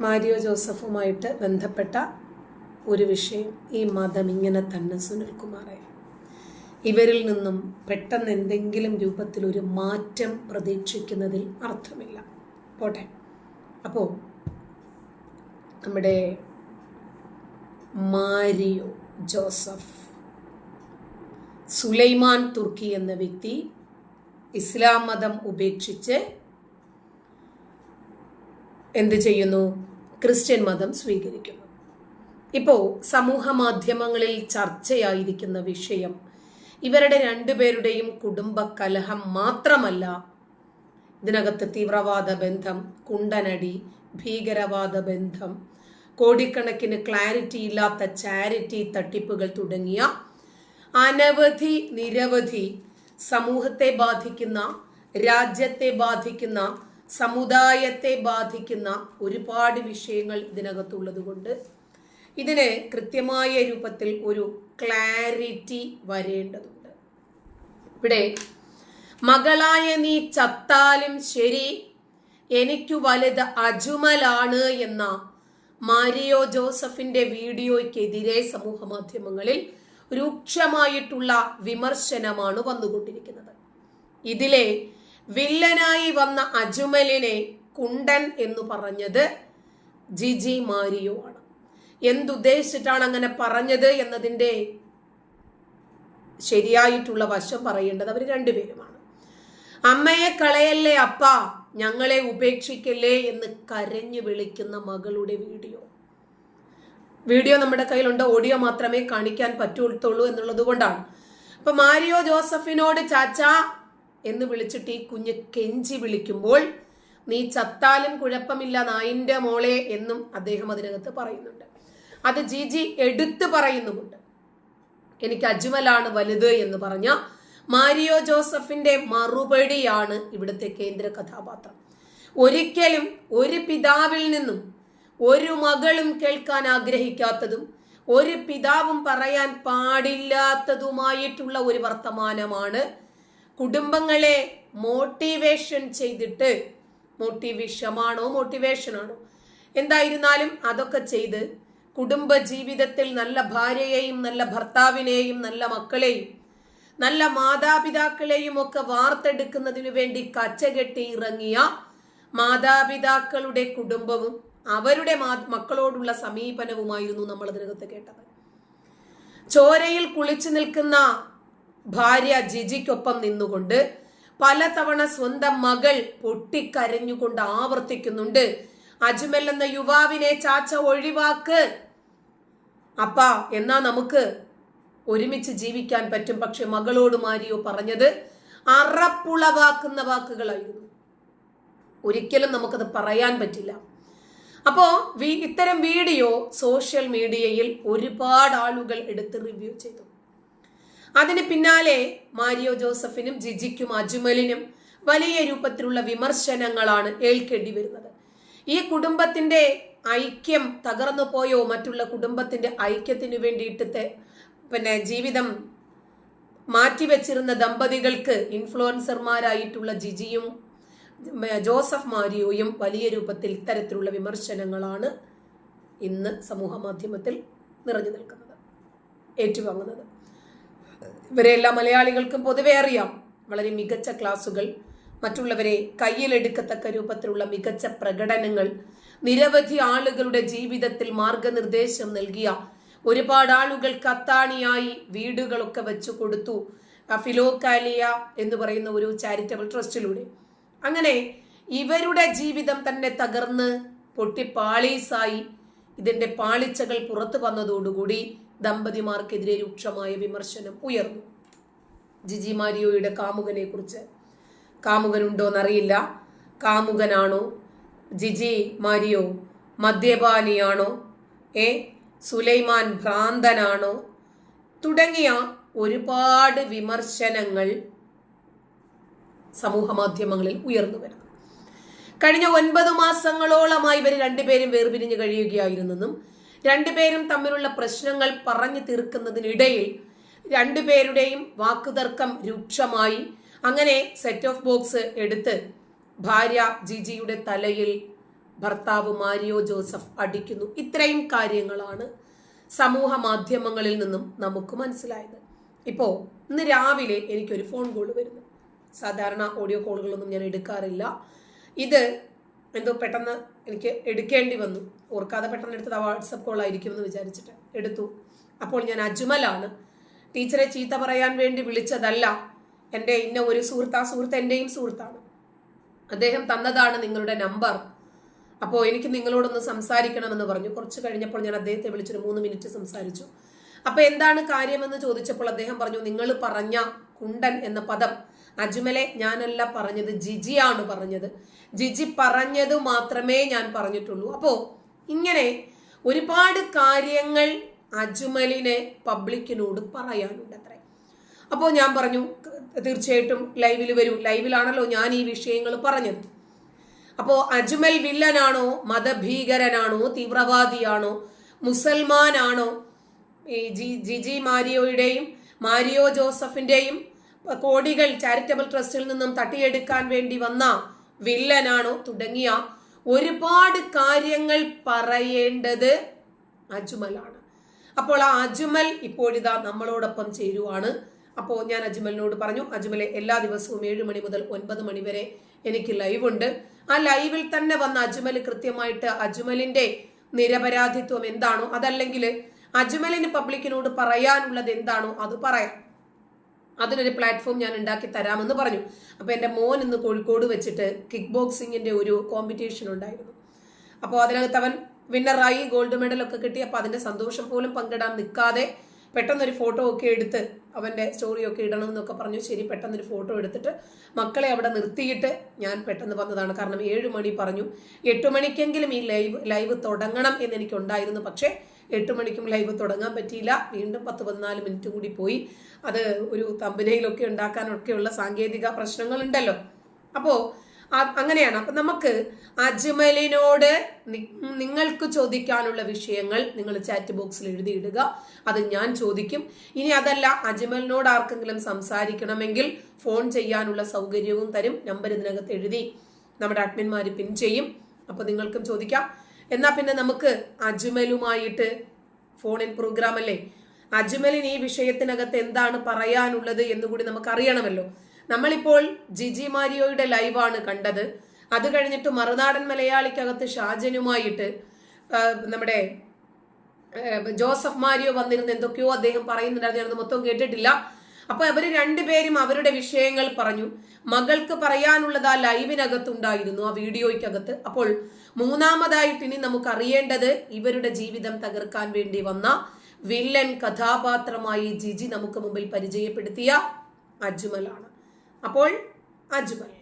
Mario ജോസഫുമായിട്ട് ബന്ധപ്പെട്ട ഒരു വിഷയം ഈ മതം ഇങ്ങനെ തന്നെ സുനിൽകുമാറെ ഇവരിൽ നിന്നും പെട്ടെന്ന് എന്തെങ്കിലും രൂപത്തിൽ ഒരു മാറ്റം പ്രതീക്ഷിക്കുന്നതിൽ അർത്ഥമില്ല. പോട്ടെ. അപ്പോൾ നമ്മുടെ മാരിയോ ജോസഫ് സുലൈമാൻ തുർക്കി എന്ന വ്യക്തി ഇസ്ലാം മതം ഉപേക്ഷിച്ച് എന്ത് ചെയ്യുന്നു? ക്രിസ്ത്യൻ മതം സ്വീകരിക്കുന്നു. ഇപ്പോൾ സമൂഹ മാധ്യമങ്ങളിൽ ചർച്ചയായിരിക്കുന്ന വിഷയം ഇവരുടെ രണ്ടുപേരുടെയും കുടുംബ കലഹം മാത്രമല്ല ഇതിനകത്ത് തീവ്രവാദ ബന്ധം കുണ്ടനടി ഭീകരവാദ ബന്ധം കോടിക്കണക്കിന് ക്ലാരിറ്റി ഇല്ലാത്ത ചാരിറ്റി തട്ടിപ്പുകൾ തുടങ്ങിയ അനവധി നിരവധി സമൂഹത്തെ ബാധിക്കുന്ന രാജ്യത്തെ ബാധിക്കുന്ന സമുദായത്തെ ബാധിക്കുന്ന ഒരുപാട് വിഷയങ്ങൾ ഇതിനകത്തുള്ളത് കൊണ്ട് ഇതിന് കൃത്യമായ രൂപത്തിൽ ഒരു ക്ലാരിറ്റി വരേണ്ടതുണ്ട്. ഇവിടെ മകളായ നീ ചത്താലും ശരി എനിക്കു വലുത് അജുമലാണ് എന്ന മാരിയോ ജോസഫിന്റെ വീഡിയോയ്ക്കെതിരെ സമൂഹ മാധ്യമങ്ങളിൽ രൂക്ഷമായിട്ടുള്ള വിമർശനമാണ് വന്നുകൊണ്ടിരിക്കുന്നത്. ഇതിലെ വില്ലനായി വന്ന അജുമലിനെ കുണ്ടൻ എന്ന് പറഞ്ഞത് ജിജി മാരിയോ ആണ്. എന്തുദ്ദേശിച്ചിട്ടാണ് അങ്ങനെ പറഞ്ഞത് എന്നതിന്റെ ശരിയായിട്ടുള്ള വശം പറയേണ്ടത് അവർ രണ്ടുപേരുമാണ്. അമ്മയെ കളയല്ലേ അപ്പ ഞങ്ങളെ ഉപേക്ഷിക്കല്ലേ എന്ന് കരഞ്ഞു വിളിക്കുന്ന മകളുടെ വീഡിയോ. വീഡിയോ നമ്മുടെ കയ്യിലുണ്ട് ഓഡിയോ മാത്രമേ കാണിക്കാൻ പറ്റുള്ളൂ എന്നുള്ളത് കൊണ്ടാണ്. അപ്പൊ മാരിയോ ജോസഫിനോട് ചാച്ച എന്ന് വിളിച്ചിട്ട് ഈ കുഞ്ഞ് കെഞ്ചി വിളിക്കുമ്പോൾ നീ ചത്താലും കുഴപ്പമില്ല നായിന്റെ മോളെ എന്നും അദ്ദേഹം അതിനകത്ത് പറയുന്നുണ്ട്. അത് ജിജി എടുത്തു പറയുന്നുമുണ്ട്. എനിക്ക് അജ്മലാണ് വലുത് എന്ന് പറഞ്ഞ മാരിയോ ജോസഫിന്റെ മറുപടിയാണ് ഇവിടുത്തെ കേന്ദ്ര കഥാപാത്രം. ഒരിക്കലും ഒരു പിതാവിൽ നിന്നും ഒരു മകളും കേൾക്കാൻ ആഗ്രഹിക്കാത്തതും ഒരു പിതാവും പറയാൻ പാടില്ലാത്തതുമായിട്ടുള്ള ഒരു വർത്തമാനമാണ് കുടുംബങ്ങളെ മോട്ടിവേഷൻ ചെയ്തിട്ട് മോട്ടിവേഷമാണോ മോട്ടിവേഷൻ ആണോ എന്തായിരുന്നാലും അതൊക്കെ ചെയ്ത് കുടുംബ ജീവിതത്തിൽ നല്ല ഭാര്യയെയും നല്ല ഭർത്താവിനെയും നല്ല മക്കളെയും നല്ല മാതാപിതാക്കളെയും ഒക്കെ വാർത്തെടുക്കുന്നതിനു വേണ്ടി കച്ചകെട്ടി ഇറങ്ങിയ മാതാപിതാക്കളുടെ കുടുംബവും അവരുടെ മക്കളോടുള്ള സമീപനവുമായിരുന്നു നമ്മൾ അതിനകത്ത് കേട്ടത്. ചോരയിൽ കുളിച്ചു നിൽക്കുന്ന ഭാര്യ ജിജിക്കൊപ്പം നിന്നുകൊണ്ട് പലതവണ സ്വന്തം മകൾ പൊട്ടിക്കരഞ്ഞുകൊണ്ട് ആവർത്തിക്കുന്നുണ്ട്. അജ്മൽ എന്ന യുവാവിനെ ചാച്ച ഒഴിവാക്ക്. അപ്പ എന്നാ നമുക്ക് ഒരുമിച്ച് ജീവിക്കാൻ പറ്റും. പക്ഷെ മകളോട് മാരിയോ പറഞ്ഞത് അറപ്പുളവാക്കുന്ന വാക്കുകളായിരുന്നു. ഒരിക്കലും നമുക്കത് പറയാൻ പറ്റില്ല. അപ്പോ ഇത്തരം വീഡിയോ സോഷ്യൽ മീഡിയയിൽ ഒരുപാട് ആളുകൾ എടുത്ത് റിവ്യൂ ചെയ്തു. അതിന് പിന്നാലെ മാരിയോ ജോസഫിനും ജിജിക്കും അജ്മലിനും വലിയ രൂപത്തിലുള്ള വിമർശനങ്ങളാണ് ഏൽക്കേണ്ടി വരുന്നത്. ഈ കുടുംബത്തിന്റെ ഐക്യം തകർന്നു പോയോ? മറ്റുള്ള കുടുംബത്തിന്റെ ഐക്യത്തിന് വേണ്ടിയിട്ട് പിന്നെ ജീവിതം മാറ്റിവെച്ചിരുന്ന ദമ്പതികൾക്ക് ഇൻഫ്ലുവൻസർമാരായിട്ടുള്ള ജിജിയും ജോസഫ് മാരിയോയും വലിയ രൂപത്തിൽ ഇത്തരത്തിലുള്ള വിമർശനങ്ങളാണ് ഇന്ന് സമൂഹ മാധ്യമത്തിൽ നിറഞ്ഞു നിൽക്കുന്നത് ഏറ്റുവാങ്ങുന്നത്. ഇവരെല്ലാം മലയാളികൾക്കും പൊതുവെ അറിയാം. വളരെ മികച്ച ക്ലാസുകൾ മറ്റുള്ളവരെ കയ്യിലെടുക്കത്തക്ക രൂപത്തിലുള്ള മികച്ച പ്രകടനങ്ങൾ നിരവധി ആളുകളുടെ ജീവിതത്തിൽ മാർഗനിർദ്ദേശം നൽകിയ ഒരുപാട് ആളുകൾ കത്താണിയായി വീടുകളൊക്കെ വെച്ചു കൊടുത്തു. ഫിലോകാലിയ എന്ന് പറയുന്ന ഒരു ചാരിറ്റബിൾ ട്രസ്റ്റിലൂടെ. അങ്ങനെ ഇവരുടെ ജീവിതം തന്നെ തകർന്ന് പൊട്ടിപ്പാളീസായി ഇതിന്റെ പാളിച്ചകൾ പുറത്തു വന്നതോടുകൂടി ദമ്പതിമാർക്കെതിരെ രൂക്ഷമായ വിമർശനം ഉയർന്നു. ജിജി മാരിയോയുടെ കാമുകനെ കുറിച്ച് കാമുകനുണ്ടോന്നറിയില്ല. കാമുകനാണോ? ജിജി മാരിയോ? മദ്യപാനിയാണോ? ഏ? സുലൈമാൻ ഭ്രാന്തനാണോ? തുടങ്ങിയ ഒരുപാട് വിമർശനങ്ങൾ സമൂഹ മാധ്യമങ്ങളിൽ ഉയർന്നു വരുന്നു. കഴിഞ്ഞ ഒൻപത് മാസങ്ങളോളമായി ഇവർ രണ്ടുപേരും വേർപിരിഞ്ഞു കഴിയുകയായിരുന്നെന്നും രണ്ടുപേരും തമ്മിലുള്ള പ്രശ്നങ്ങൾ പറഞ്ഞു തീർക്കുന്നതിനിടയിൽ രണ്ടുപേരുടെയും വാക്കുതർക്കം രൂക്ഷമായി. അങ്ങനെ സെറ്റ് ഓഫ് ബോക്സ് എടുത്ത് ഭാര്യ ജിജിയുടെ തലയിൽ ഭർത്താവ് മാരിയോ ജോസഫ് അടിക്കുന്നു. ഇത്രയും കാര്യങ്ങളാണ് സമൂഹ മാധ്യമങ്ങളിൽ നിന്നും നമുക്ക് മനസ്സിലായത്. ഇപ്പോൾ ഇന്ന് രാവിലെ എനിക്കൊരു ഫോൺ കോൾ വരുന്നു. സാധാരണ ഓഡിയോ കോളുകളൊന്നും ഞാൻ എടുക്കാറില്ല. ഇത് എന്തോ പെട്ടെന്ന് എനിക്ക് എടുക്കേണ്ടി വന്നു. ഓർക്കാതെ പെട്ടെന്ന് എടുത്തത് വാട്സപ്പ് കോൾ ആയിരിക്കും എന്ന് വിചാരിച്ചിട്ട് എടുത്തു. അപ്പോൾ ഞാൻ അജ്മലാണ്. ടീച്ചറെ ചീത്ത പറയാൻ വേണ്ടി വിളിച്ചതല്ല. എന്റെ ഇന്ന ഒരു സുഹൃത്ത് സുഹൃത്ത് എന്റെയും സുഹൃത്താണ്. അദ്ദേഹം തന്നതാണ് നിങ്ങളുടെ നമ്പർ അപ്പോൾ എനിക്ക് നിങ്ങളോടൊന്ന് സംസാരിക്കണമെന്ന് പറഞ്ഞു. കുറച്ച് കഴിഞ്ഞപ്പോൾ ഞാൻ അദ്ദേഹത്തെ വിളിച്ചൊരു മൂന്ന് മിനിറ്റ് സംസാരിച്ചു. അപ്പോൾ എന്താണ് കാര്യമെന്ന് ചോദിച്ചപ്പോൾ അദ്ദേഹം പറഞ്ഞു നിങ്ങൾ പറഞ്ഞ കുണ്ടൻ എന്ന പദം. അജ്മലെ ഞാനല്ല പറഞ്ഞത് ജിജിയാണ് പറഞ്ഞത്. ജിജി പറഞ്ഞത് മാത്രമേ ഞാൻ പറഞ്ഞിട്ടുള്ളൂ. അപ്പോ ഇങ്ങനെ ഒരുപാട് കാര്യങ്ങൾ അജ്മലിനെ പബ്ലിക്കിനോട് പറയാനുണ്ട് അത്രേ അപ്പോൾ ഞാൻ പറഞ്ഞു തീർച്ചയായിട്ടും ലൈവിൽ വരൂ. ലൈവിലാണല്ലോ ഞാൻ ഈ വിഷയങ്ങൾ പറഞ്ഞത്. അപ്പോ അജ്മൽ വില്ലനാണോ മതഭീകരനാണോ തീവ്രവാദിയാണോ മുസൽമാനാണോ ഈ ജി ജിജി മാരിയോയുടെയും മാരിയോ ജോസഫിന്റെയും കോടികൾ ചാരിറ്റബിൾ ട്രസ്റ്റിൽ നിന്നും തട്ടിയെടുക്കാൻ വേണ്ടി വന്ന വില്ലനാണോ തുടങ്ങിയ ഒരുപാട് കാര്യങ്ങൾ പറയേണ്ടത് അജ്മലാണ്. അപ്പോൾ ആ അജ്മൽ ഇപ്പോഴിതാ നമ്മളോടൊപ്പം ചേരുവാണ്. അപ്പോൾ ഞാൻ അജ്മലിനോട് പറഞ്ഞു അജ്മലെ എല്ലാ ദിവസവും ഏഴ് മണി മുതൽ ഒൻപത് മണി വരെ എനിക്ക് ലൈവ് ഉണ്ട്. ആ ലൈവിൽ തന്നെ വന്ന അജ്മൽ കൃത്യമായിട്ട് അജ്മലിന്റെ നിരപരാധിത്വം എന്താണോ അതല്ലെങ്കിൽ അജ്മലിന് പബ്ലിക്കിനോട് പറയാനുള്ളത് എന്താണോ അത് പറയാം. അതിനൊരു പ്ലാറ്റ്ഫോം ഞാൻ ഉണ്ടാക്കി തരാമെന്ന് പറഞ്ഞു. അപ്പൊ എന്റെ മോൻ ഇന്ന് കോഴിക്കോട് വെച്ചിട്ട് കിക്ക് ബോക്സിങ്ങിന്റെ ഒരു കോമ്പറ്റീഷൻ ഉണ്ടായിരുന്നു. അപ്പോൾ അതിനകത്ത് അവൻ വിന്നറായി ഗോൾഡ് മെഡൽ ഒക്കെ കിട്ടി. അപ്പൊ അതിന്റെ സന്തോഷം പോലും പങ്കിടാൻ നിൽക്കാതെ പെട്ടെന്നൊരു ഫോട്ടോ ഒക്കെ എടുത്ത് അവന്റെ സ്റ്റോറിയൊക്കെ ഇടണം എന്നൊക്കെ പറഞ്ഞു. ശരി പെട്ടെന്നൊരു ഫോട്ടോ എടുത്തിട്ട് മക്കളെ അവിടെ നിർത്തിയിട്ട് ഞാൻ പെട്ടെന്ന് വന്നതാണ്. കാരണം ഏഴ് മണി പറഞ്ഞു. എട്ട് മണിക്കെങ്കിലും ഈ ലൈവ് ലൈവ് തുടങ്ങണം എന്ന് എനിക്കുണ്ടായിരുന്നു. പക്ഷേ എട്ട് മണിക്കും ലൈവ് തുടങ്ങാൻ പറ്റിയില്ല. വീണ്ടും പത്ത് പതിനാല് മിനിറ്റ് കൂടി പോയി. അത് ഒരു തമ്പനയിലൊക്കെ ഉണ്ടാക്കാനൊക്കെയുള്ള സാങ്കേതിക പ്രശ്നങ്ങളുണ്ടല്ലോ. അപ്പോൾ അങ്ങനെയാണ്. അപ്പൊ നമുക്ക് അജ്മലിനോട് നിങ്ങൾക്ക് ചോദിക്കാനുള്ള വിഷയങ്ങൾ നിങ്ങൾ ചാറ്റ് ബോക്സിൽ എഴുതിയിടുക. അത് ഞാൻ ചോദിക്കും. ഇനി അതല്ല അജ്മലിനോട് ആർക്കെങ്കിലും സംസാരിക്കണമെങ്കിൽ ഫോൺ ചെയ്യാനുള്ള സൗകര്യവും തരും. നമ്പർ ഇതിനകത്ത് എഴുതി നമ്മുടെ അഡ്മിന്മാർ പിൻ ചെയ്യും. അപ്പോൾ നിങ്ങൾക്കും ചോദിക്കാം. എന്നാ പിന്നെ നമുക്ക് അജ്മലുമായിട്ട് ഫോണിൽ പ്രോഗ്രാം അല്ലേ അജ്മലിന് ഈ വിഷയത്തിനകത്ത് എന്താണ് പറയാനുള്ളത് എന്നുകൂടി നമുക്ക് അറിയണമല്ലോ നമ്മളിപ്പോൾ ജിജി മാരിയോയുടെ ലൈവാണ് കണ്ടത്. അത് കഴിഞ്ഞിട്ട് മറുനാടൻ മലയാളിക്കകത്ത് ഷാജനുമായിട്ട് നമ്മുടെ ജോസഫ് മാരിയോ വന്നിരുന്ന എന്തൊക്കെയോ അദ്ദേഹം പറയുന്നുണ്ടായിരുന്നു. ഞാനത് മൊത്തം കേട്ടിട്ടില്ല. അപ്പൊ അവർ രണ്ടുപേരും അവരുടെ വിഷയങ്ങൾ പറഞ്ഞു. മകൾക്ക് പറയാനുള്ളത് ആ ലൈവിനകത്തുണ്ടായിരുന്നു ആ വീഡിയോയ്ക്കകത്ത്. അപ്പോൾ മൂന്നാമതായിട്ട് ഇനി നമുക്ക് അറിയേണ്ടത് ഇവരുടെ ജീവിതം തകർക്കാൻ വേണ്ടി വന്ന വില്ലൻ കഥാപാത്രമായി ജിജി നമുക്ക് മുമ്പിൽ പരിചയപ്പെടുത്തിയ അജ്മലാണ്. അപ്പോൾ അജ്മൽ.